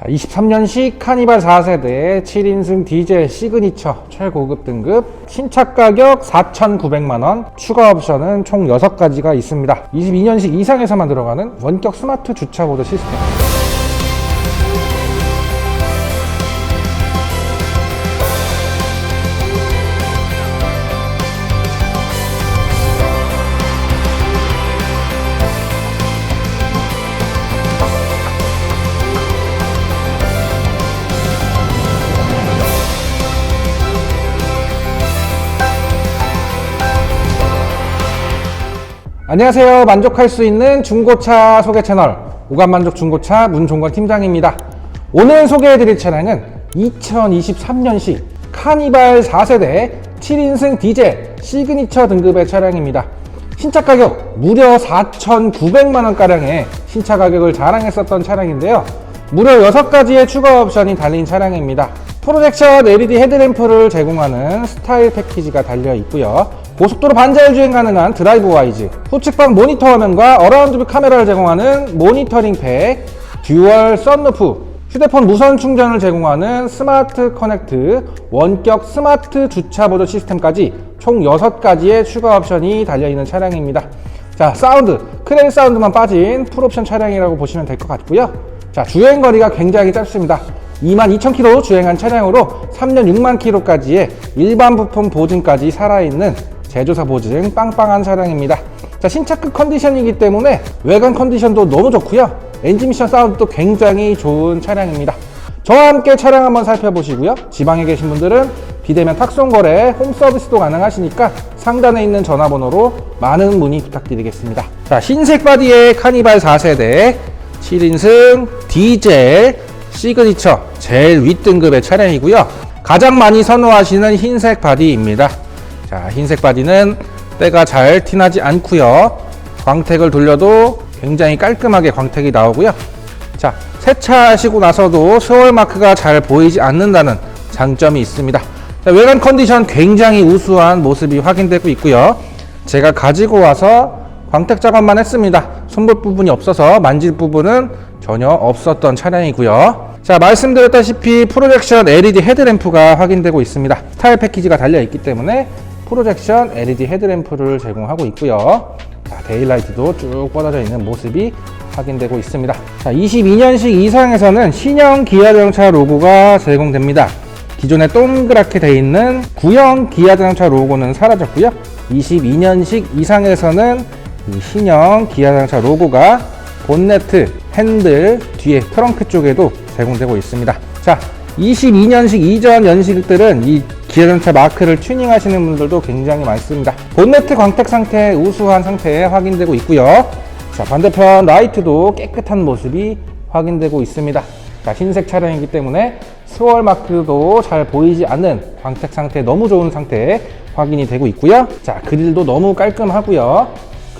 자, 23년식 카니발 4세대 7인승 디젤 시그니처 최고급 등급 신차 가격 4,900만원 추가 옵션은 총 6가지가 있습니다. 22년식 이상에서만 들어가는 원격 스마트 주차 보드 시스템 안녕하세요. 만족할 수 있는 중고차 소개 채널 오감만족 중고차 문종건 팀장입니다. 오늘 소개해드릴 차량은 2023년식 카니발 4세대 7인승 디젤 시그니처 등급의 차량입니다. 신차 가격 무려 4,900만 원가량의 신차 가격을 자랑했었던 차량인데요. 무려 6가지의 추가 옵션이 달린 차량입니다. 프로젝션 LED 헤드램프를 제공하는 스타일 패키지가 달려 있고요. 고속도로 반자율 주행 가능한 드라이브 와이즈, 후측방 모니터 화면과 어라운드 뷰 카메라를 제공하는 모니터링 팩, 듀얼 썬루프, 휴대폰 무선 충전을 제공하는 스마트 커넥트, 원격 스마트 주차보드 시스템까지 총 6가지의 추가 옵션이 달려있는 차량입니다. 자, 사운드, 크레인 사운드만 빠진 풀옵션 차량이라고 보시면 될 것 같고요. 자, 주행 거리가 굉장히 짧습니다. 22,000km 주행한 차량으로 3년 6만 km까지의 일반 부품 보증까지 살아있는 제조사 보증 빵빵한 차량입니다. 자, 신차급 컨디션이기 때문에 외관 컨디션도 너무 좋고요. 엔진 미션 사운드도 굉장히 좋은 차량입니다. 저와 함께 차량 한번 살펴보시고요. 지방에 계신 분들은 비대면 탁송 거래, 홈 서비스도 가능하시니까 상단에 있는 전화번호로 많은 문의 부탁드리겠습니다. 자, 흰색 바디의 카니발 4세대 7인승 디젤 시그니처 제일 윗등급의 차량이고요. 가장 많이 선호하시는 흰색 바디입니다. 자, 흰색 바디는 때가 잘 티나지 않고요. 광택을 돌려도 굉장히 깔끔하게 광택이 나오고요. 자, 세차하시고 나서도 스월 마크가 잘 보이지 않는다는 장점이 있습니다. 자, 외관 컨디션 굉장히 우수한 모습이 확인되고 있고요. 제가 가지고 와서 광택 작업만 했습니다. 손볼 부분이 없어서 만질 부분은 전혀 없었던 차량이고요. 자, 말씀드렸다시피 프로젝션 LED 헤드램프가 확인되고 있습니다. 스타일 패키지가 달려 있기 때문에 프로젝션 LED 헤드램프를 제공하고 있고요. 자, 데일라이트도 쭉 뻗어져 있는 모습이 확인되고 있습니다. 자, 22년식 이상에서는 신형 기아 자동차 로고가 제공됩니다. 기존에 동그랗게 되어 있는 구형 기아 자동차 로고는 사라졌고요. 22년식 이상에서는 이 신형 기아 자동차 로고가 본네트, 핸들, 뒤에 트렁크 쪽에도 제공되고 있습니다. 자, 22년식 이전 연식들은 이 기아 자동차 마크를 튜닝하시는 분들도 굉장히 많습니다. 본네트 광택 상태 우수한 상태에 확인되고 있고요. 자, 반대편 라이트도 깨끗한 모습이 확인되고 있습니다. 자, 흰색 차량이기 때문에 스월 마크도 잘 보이지 않는 광택 상태 너무 좋은 상태에 확인이 되고 있고요. 자, 그릴도 너무 깔끔하고요.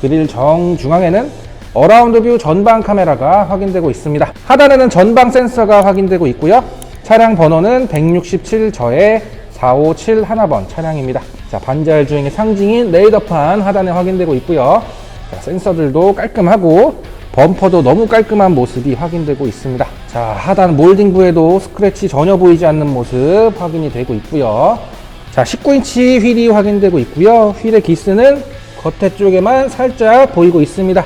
그릴 정 중앙에는 어라운드 뷰 전방 카메라가 확인되고 있습니다. 하단에는 전방 센서가 확인되고 있고요. 차량 번호는 167저의 457 하나번 차량입니다. 자, 반자율 주행의 상징인 레이더판 하단에 확인되고 있고요. 자, 센서들도 깔끔하고 범퍼도 너무 깔끔한 모습이 확인되고 있습니다. 자, 하단 몰딩부에도 스크래치 전혀 보이지 않는 모습 확인이 되고 있고요. 자, 19인치 휠이 확인되고 있고요. 휠의 기스는 겉에 쪽에만 살짝 보이고 있습니다.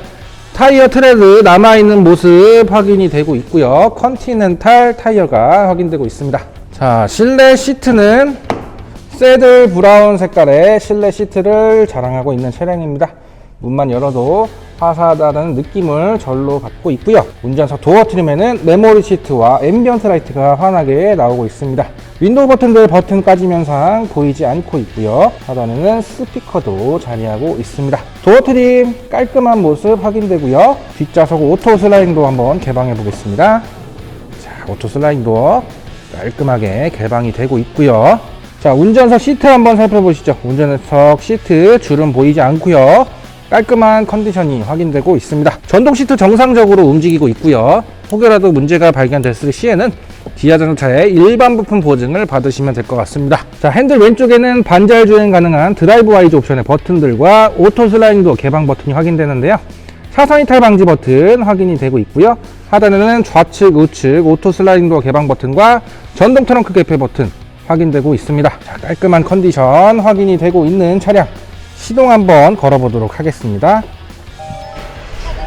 타이어 트레드 남아있는 모습 확인이 되고 있고요. 컨티넨탈 타이어가 확인되고 있습니다. 자, 실내 시트는 새들 브라운 색깔의 실내 시트를 자랑하고 있는 차량입니다. 문만 열어도 화사하다는 느낌을 절로 받고 있고요. 운전석 도어 트림에는 메모리 시트와 앰비언트 라이트가 환하게 나오고 있습니다. 윈도우 버튼들 버튼 까짐 현상 보이지 않고 있고요. 하단에는 스피커도 자리하고 있습니다. 도어 트림 깔끔한 모습 확인되고요. 뒷좌석 오토 슬라이딩 도어 한번 개방해 보겠습니다. 자, 오토 슬라이딩 도어 깔끔하게 개방이 되고 있고요. 자, 운전석 시트 한번 살펴보시죠. 운전석 시트 줄은 보이지 않고요. 깔끔한 컨디션이 확인되고 있습니다. 전동 시트 정상적으로 움직이고 있고요. 혹여라도 문제가 발견됐을 시에는 기아 자동차의 일반 부품 보증을 받으시면 될 것 같습니다. 자, 핸들 왼쪽에는 반자율 주행 가능한 드라이브 와이즈 옵션의 버튼들과 오토 슬라이딩 도어 개방 버튼이 확인되는데요. 차선 이탈 방지 버튼 확인이 되고 있고요. 하단에는 좌측, 우측 오토 슬라이딩 도어 개방 버튼과 전동 트렁크 개폐 버튼 확인되고 있습니다. 자, 깔끔한 컨디션 확인이 되고 있는 차량 시동 한번 걸어보도록 하겠습니다.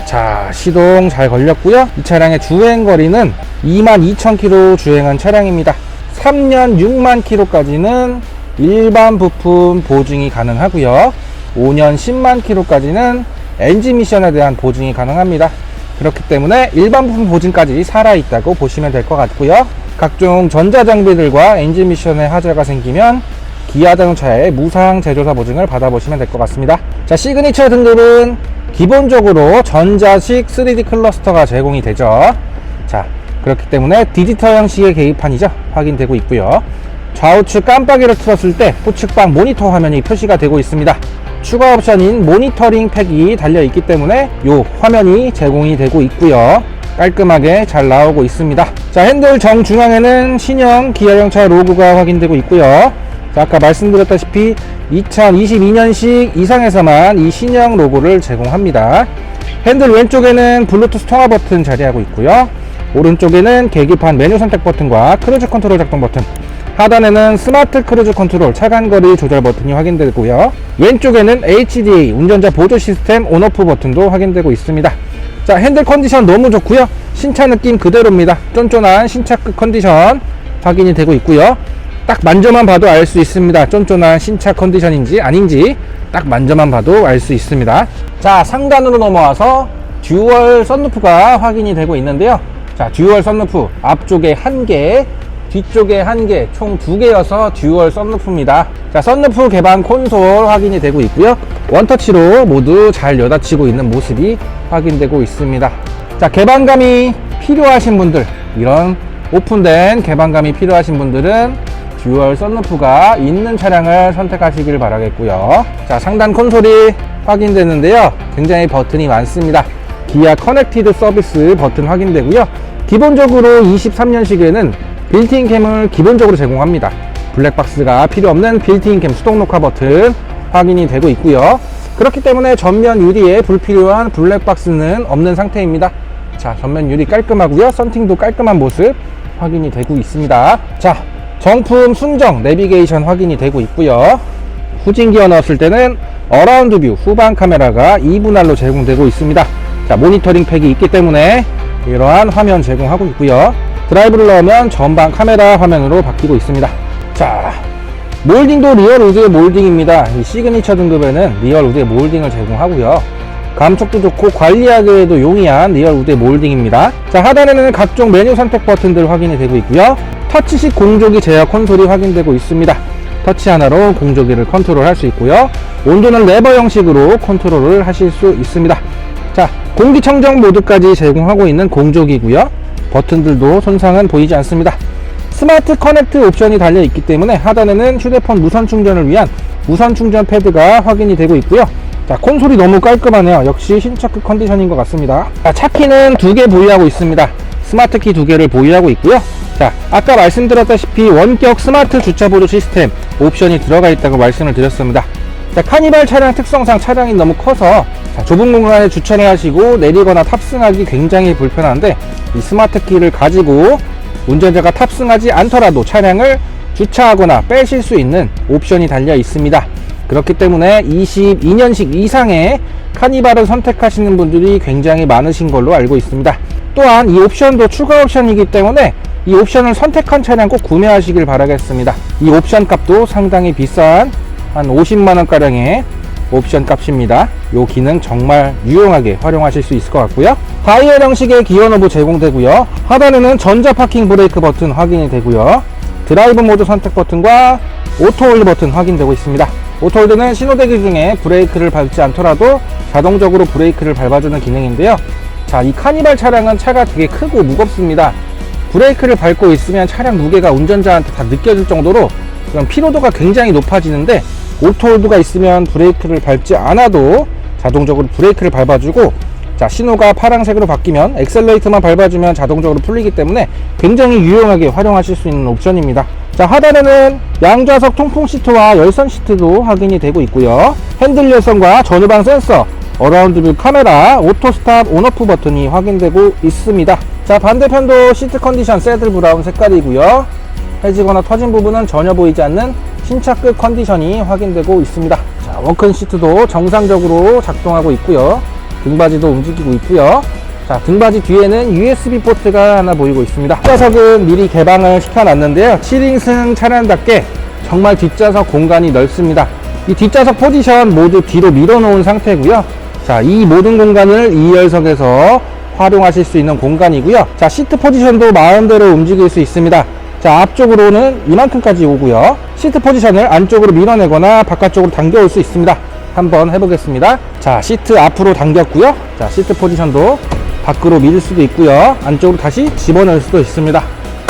자, 시동 잘 걸렸고요. 이 차량의 주행 거리는 22,000km 주행한 차량입니다. 3년 6만 km까지는 일반 부품 보증이 가능하고요. 5년 10만 km까지는 엔진 미션에 대한 보증이 가능합니다. 그렇기 때문에 일반 부품 보증까지 살아있다고 보시면 될 것 같고요. 각종 전자장비들과 엔진 미션에 하자가 생기면 기아 자동차의 무상 제조사 보증을 받아보시면 될 것 같습니다. 자, 시그니처 등급은 기본적으로 전자식 3D 클러스터가 제공이 되죠. 자, 그렇기 때문에 디지털 형식의 계기판이죠. 확인되고 있고요. 좌우측 깜빡이를 틀었을 때 후측방 모니터 화면이 표시가 되고 있습니다. 추가 옵션인 모니터링 팩이 달려 있기 때문에 이 화면이 제공이 되고 있고요. 깔끔하게 잘 나오고 있습니다. 자, 핸들 정중앙에는 신형 기아용차 로고가 확인되고 있고요. 자, 아까 말씀드렸다시피 2022년식 이상에서만 이 신형 로고를 제공합니다. 핸들 왼쪽에는 블루투스 통화 버튼 자리하고 있고요. 오른쪽에는 계기판 메뉴 선택 버튼과 크루즈 컨트롤 작동 버튼, 하단에는 스마트 크루즈 컨트롤 차간거리 조절 버튼이 확인되고요. 왼쪽에는 HDA 운전자 보조 시스템 온오프 버튼도 확인되고 있습니다. 자, 핸들 컨디션 너무 좋고요. 신차 느낌 그대로입니다. 쫀쫀한 신차급 컨디션 확인이 되고 있고요. 딱 만져만 봐도 알 수 있습니다. 쫀쫀한 신차 컨디션인지 아닌지 딱 만져만 봐도 알 수 있습니다. 자, 상단으로 넘어와서 듀얼 썬루프가 확인이 되고 있는데요. 자, 듀얼 썬루프 앞쪽에 한 개, 뒤쪽에 한 개, 총 두 개여서 듀얼 썬루프입니다. 자, 썬루프 개방 콘솔 확인이 되고 있고요. 원터치로 모두 잘 여닫히고 있는 모습이 확인되고 있습니다. 자, 개방감이 필요하신 분들, 이런 오픈된 개방감이 필요하신 분들은 듀얼 썬루프가 있는 차량을 선택하시길 바라겠고요. 자, 상단 콘솔이 확인되는데요. 굉장히 버튼이 많습니다. 기아 커넥티드 서비스 버튼 확인되고요. 기본적으로 23년식에는 빌트인 캠을 기본적으로 제공합니다. 블랙박스가 필요 없는 빌트인 캠 수동 녹화 버튼 확인이 되고 있고요. 그렇기 때문에 전면 유리에 불필요한 블랙박스는 없는 상태입니다. 자, 전면 유리 깔끔하고요. 썬팅도 깔끔한 모습 확인이 되고 있습니다. 자, 정품 순정 내비게이션 확인이 되고 있고요. 후진 기어 넣었을 때는 어라운드 뷰 후방 카메라가 2분할로 제공되고 있습니다. 자, 모니터링 팩이 있기 때문에 이러한 화면 제공하고 있고요. 드라이브를 넣으면 전방 카메라 화면으로 바뀌고 있습니다. 자, 몰딩도 리얼 우드의 몰딩입니다. 이 시그니처 등급에는 리얼 우드의 몰딩을 제공하고요. 감촉도 좋고 관리하기에도 용이한 리얼 우드의 몰딩입니다. 자, 하단에는 각종 메뉴 선택 버튼들 확인이 되고 있고요. 터치식 공조기 제어 콘솔이 확인되고 있습니다. 터치 하나로 공조기를 컨트롤할 수 있고요. 온도는 레버 형식으로 컨트롤을 하실 수 있습니다. 자, 공기청정 모드까지 제공하고 있는 공조기고요. 버튼들도 손상은 보이지 않습니다. 스마트 커넥트 옵션이 달려 있기 때문에 하단에는 휴대폰 무선 충전을 위한 무선 충전 패드가 확인이 되고 있고요. 자, 콘솔이 너무 깔끔하네요. 역시 신차급 컨디션인 것 같습니다. 자, 차키는 두 개 보유하고 있습니다. 스마트 키 두 개를 보유하고 있고요. 자, 아까 말씀드렸다시피 원격 스마트 주차 보조 시스템 옵션이 들어가 있다고 말씀을 드렸습니다. 자, 카니발 차량 특성상 차량이 너무 커서 자, 좁은 공간에 주차를 하시고 내리거나 탑승하기 굉장히 불편한데 이 스마트 키를 가지고 운전자가 탑승하지 않더라도 차량을 주차하거나 빼실 수 있는 옵션이 달려 있습니다. 그렇기 때문에 22년식 이상의 카니발을 선택하시는 분들이 굉장히 많으신 걸로 알고 있습니다. 또한 이 옵션도 추가 옵션이기 때문에 이 옵션을 선택한 차량 꼭 구매하시길 바라겠습니다. 이 옵션 값도 상당히 비싼 한 50만원가량의 옵션 값입니다. 이 기능 정말 유용하게 활용하실 수 있을 것 같고요. 다이얼 형식의 기어 노브 제공되고요. 하단에는 전자 파킹 브레이크 버튼 확인이 되고요. 드라이브 모드 선택 버튼과 오토 홀드 버튼 확인되고 있습니다. 오토 홀드는 신호대기 중에 브레이크를 밟지 않더라도 자동적으로 브레이크를 밟아주는 기능인데요. 자, 이 카니발 차량은 차가 되게 크고 무겁습니다. 브레이크를 밟고 있으면 차량 무게가 운전자한테 다 느껴질 정도로 그런 피로도가 굉장히 높아지는데 오토홀드가 있으면 브레이크를 밟지 않아도 자동적으로 브레이크를 밟아주고 자 신호가 파란색으로 바뀌면 엑셀레이터만 밟아주면 자동적으로 풀리기 때문에 굉장히 유용하게 활용하실 수 있는 옵션입니다 자 하단에는 양좌석 통풍 시트와 열선 시트도 확인이 되고 있고요 핸들 열선과 전후방 센서 어라운드 뷰 카메라, 오토 스탑 온오프 버튼이 확인되고 있습니다. 자, 반대편도 시트 컨디션 새들 브라운 색깔이고요. 해지거나 터진 부분은 전혀 보이지 않는 신차급 컨디션이 확인되고 있습니다. 자, 원큰 시트도 정상적으로 작동하고 있고요. 등받이도 움직이고 있고요. 자, 등받이 뒤에는 USB 포트가 하나 보이고 있습니다. 뒷좌석은 미리 개방을 시켜놨는데요. 7인승 차량답게 정말 뒷좌석 공간이 넓습니다. 이 뒷좌석 포지션 모두 뒤로 밀어놓은 상태고요. 자, 이 모든 공간을 2열석에서 활용하실 수 있는 공간이고요. 자, 시트 포지션도 마음대로 움직일 수 있습니다. 자, 앞쪽으로는 이만큼까지 오고요. 시트 포지션을 안쪽으로 밀어내거나 바깥쪽으로 당겨올 수 있습니다. 한번 해보겠습니다. 자, 시트 앞으로 당겼고요. 자, 시트 포지션도 밖으로 밀 수도 있고요. 안쪽으로 다시 집어넣을 수도 있습니다.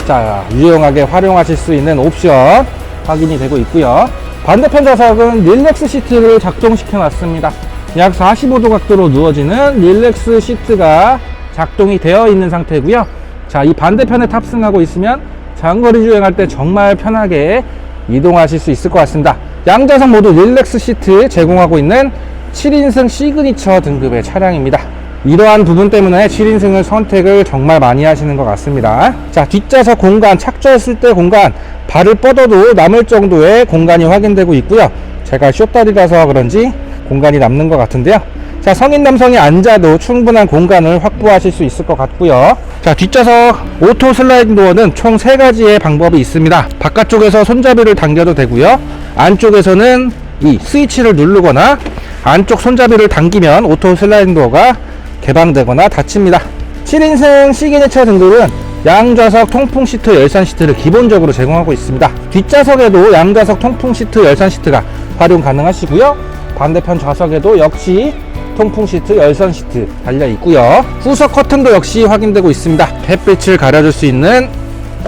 자, 유용하게 활용하실 수 있는 옵션 확인이 되고 있고요. 반대편 좌석은 릴렉스 시트를 작동시켜 놨습니다. 약 45도 각도로 누워지는 릴렉스 시트가 작동이 되어 있는 상태고요. 자, 이 반대편에 탑승하고 있으면 장거리 주행할 때 정말 편하게 이동하실 수 있을 것 같습니다. 양좌석 모두 릴렉스 시트 제공하고 있는 7인승 시그니처 등급의 차량입니다. 이러한 부분 때문에 7인승을 선택을 정말 많이 하시는 것 같습니다. 자, 뒷좌석 공간, 착조했을 때 공간, 발을 뻗어도 남을 정도의 공간이 확인되고 있고요. 제가 쇼다리라서 그런지 공간이 남는 것 같은데요. 자, 성인 남성이 앉아도 충분한 공간을 확보하실 수 있을 것 같고요. 자, 뒷좌석 오토 슬라이딩 도어는 총 세가지의 방법이 있습니다. 바깥쪽에서 손잡이를 당겨도 되고요. 안쪽에서는 이 스위치를 누르거나 안쪽 손잡이를 당기면 오토 슬라이딩 도어가 개방되거나 닫힙니다. 7인승 시그니처 등급은 양좌석 통풍 시트 열선 시트를 기본적으로 제공하고 있습니다. 뒷좌석에도 양좌석 통풍 시트 열선 시트가 활용 가능하시고요. 반대편 좌석에도 역시 통풍 시트 열선 시트 달려 있고요. 후석 커튼도 역시 확인되고 있습니다. 햇빛을 가려줄 수 있는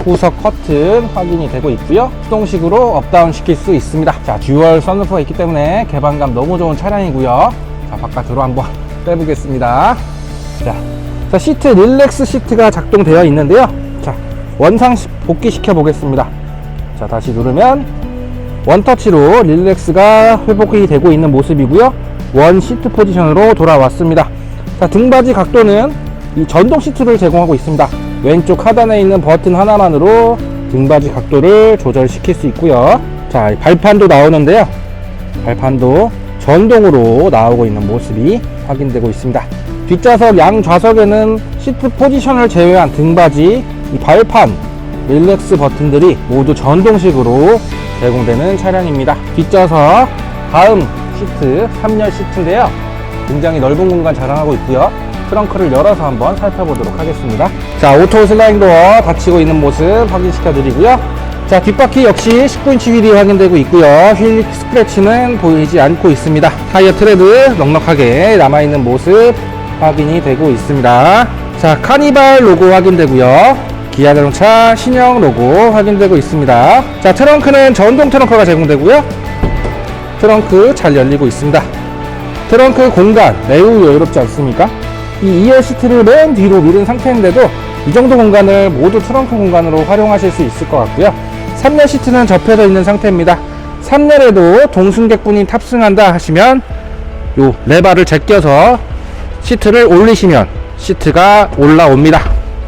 후석 커튼 확인이 되고 있고요. 수동식으로 업다운 시킬 수 있습니다. 자, 듀얼 선루프가 있기 때문에 개방감 너무 좋은 차량이고요. 자, 바깥으로 한번 빼보겠습니다. 자, 자, 시트 릴렉스 시트가 작동되어 있는데요. 자, 원상 시- 복귀시켜 보겠습니다. 자, 다시 누르면 원터치로 릴렉스가 회복이 되고 있는 모습이고요. 원 시트 포지션으로 돌아왔습니다. 자, 등받이 각도는 이 전동 시트를 제공하고 있습니다. 왼쪽 하단에 있는 버튼 하나만으로 등받이 각도를 조절시킬 수 있고요. 자, 이 발판도 나오는데요. 발판도 전동으로 나오고 있는 모습이 확인되고 있습니다. 뒷좌석 양 좌석에는 시트 포지션을 제외한 등받이, 이 발판, 릴렉스 버튼들이 모두 전동식으로 제공되는 차량입니다. 뒷좌석 다음 시트 3열 시트인데요. 굉장히 넓은 공간 자랑하고 있고요. 트렁크를 열어서 한번 살펴보도록 하겠습니다. 자, 오토 슬라이딩 도어 닫히고 있는 모습 확인시켜 드리고요. 자, 뒷바퀴 역시 19인치 휠이 확인되고 있고요. 휠 스크래치는 보이지 않고 있습니다. 타이어 트레드 넉넉하게 남아있는 모습 확인이 되고 있습니다. 자, 카니발 로고 확인되고요. 기아 자동차 신형 로고 확인되고 있습니다. 자, 트렁크는 전동 트렁크가 제공되고요. 트렁크 잘 열리고 있습니다. 트렁크 공간 매우 여유롭지 않습니까? 이 2열 시트를 맨 뒤로 밀은 상태인데도 이 정도 공간을 모두 트렁크 공간으로 활용하실 수 있을 것 같고요. 3열 시트는 접혀져 있는 상태입니다. 3열에도 동승객분이 탑승한다 하시면 요 레바를 제껴서 시트를 올리시면 시트가 올라옵니다.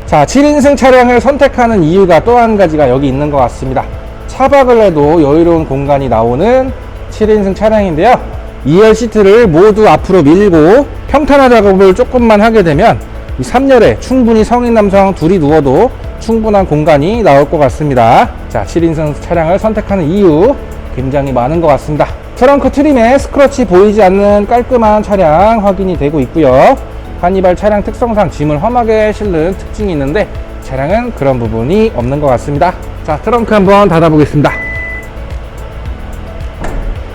자, 7인승 차량을 선택하는 이유가 또 한 가지가 여기 있는 것 같습니다. 차박을 해도 여유로운 공간이 나오는 7인승 차량인데요. 2열 시트를 모두 앞으로 밀고 평탄화 작업을 조금만 하게 되면 이 3열에 충분히 성인 남성 둘이 누워도 충분한 공간이 나올 것 같습니다. 자, 7인승 차량을 선택하는 이유 굉장히 많은 것 같습니다. 트렁크 트림에 스크러치 보이지 않는 깔끔한 차량 확인이 되고 있고요. 카니발 차량 특성상 짐을 험하게 실는 특징이 있는데 차량은 그런 부분이 없는 것 같습니다. 자, 트렁크 한번 닫아보겠습니다.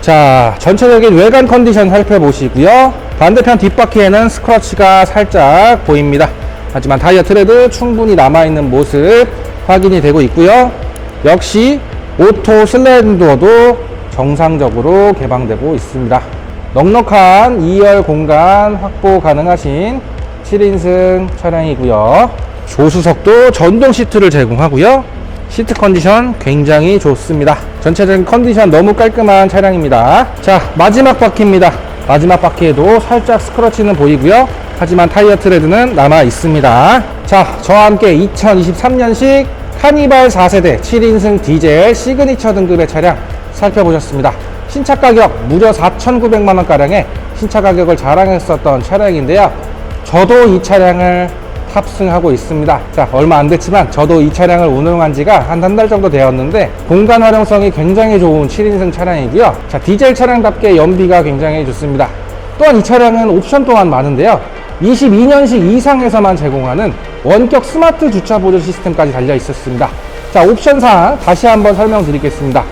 자, 전체적인 외관 컨디션 살펴보시고요. 반대편 뒷바퀴에는 스크러치가 살짝 보입니다. 하지만 타이어 트레드 충분히 남아있는 모습 확인이 되고 있고요. 역시 오토 도어도 정상적으로 개방되고 있습니다. 넉넉한 2열 공간 확보 가능하신 7인승 차량이고요. 조수석도 전동 시트를 제공하고요. 시트 컨디션 굉장히 좋습니다. 전체적인 컨디션 너무 깔끔한 차량입니다. 자, 마지막 바퀴입니다. 마지막 바퀴에도 살짝 스크러치는 보이고요. 하지만 타이어 트레드는 남아 있습니다. 자, 저와 함께 2023년식 카니발 4세대 7인승 디젤 시그니처 등급의 차량 살펴보셨습니다. 신차 가격 무려 4,900만 원가량의 신차 가격을 자랑했었던 차량인데요. 저도 이 차량을 탑승하고 있습니다. 자, 얼마 안 됐지만 저도 이 차량을 운영한 지가 한 한 달 정도 되었는데 공간 활용성이 굉장히 좋은 7인승 차량이고요. 자, 디젤 차량답게 연비가 굉장히 좋습니다. 또한 이 차량은 옵션 또한 많은데요. 22년식 이상에서만 제공하는 원격 스마트 주차 보조 시스템까지 달려 있었습니다. 자, 옵션 사항 다시 한번 설명드리겠습니다.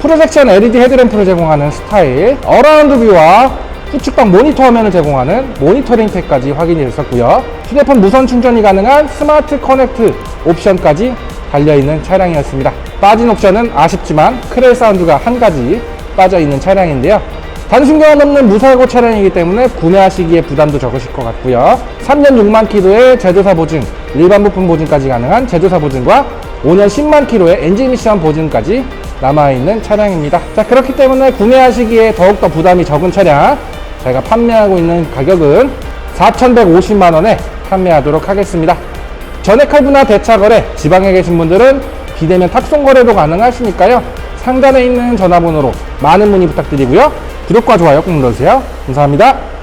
프로젝션 LED 헤드램프를 제공하는 스타일, 어라운드 뷰와 후측방 모니터 화면을 제공하는 모니터링 탭까지 확인이 됐었고요. 휴대폰 무선 충전이 가능한 스마트 커넥트 옵션까지 달려있는 차량이었습니다. 빠진 옵션은 아쉽지만 크렐 사운드가 한 가지 빠져있는 차량인데요. 단순경화 넘는 무사고 차량이기 때문에 구매하시기에 부담도 적으실 것 같고요. 3년 6만 킬로의 제조사 보증, 일반 부품 보증까지 가능한 제조사 보증과 5년 10만 킬로의 엔진 미션 보증까지 남아있는 차량입니다. 자, 그렇기 때문에 구매하시기에 더욱더 부담이 적은 차량, 저희가 판매하고 있는 가격은 4,150만원에 판매하도록 하겠습니다. 전액 할부나 대차 거래, 지방에 계신 분들은 비대면 탁송 거래도 가능하시니까요. 상단에 있는 전화번호로 많은 문의 부탁드리고요. 구독과 좋아요 꼭 눌러주세요. 감사합니다.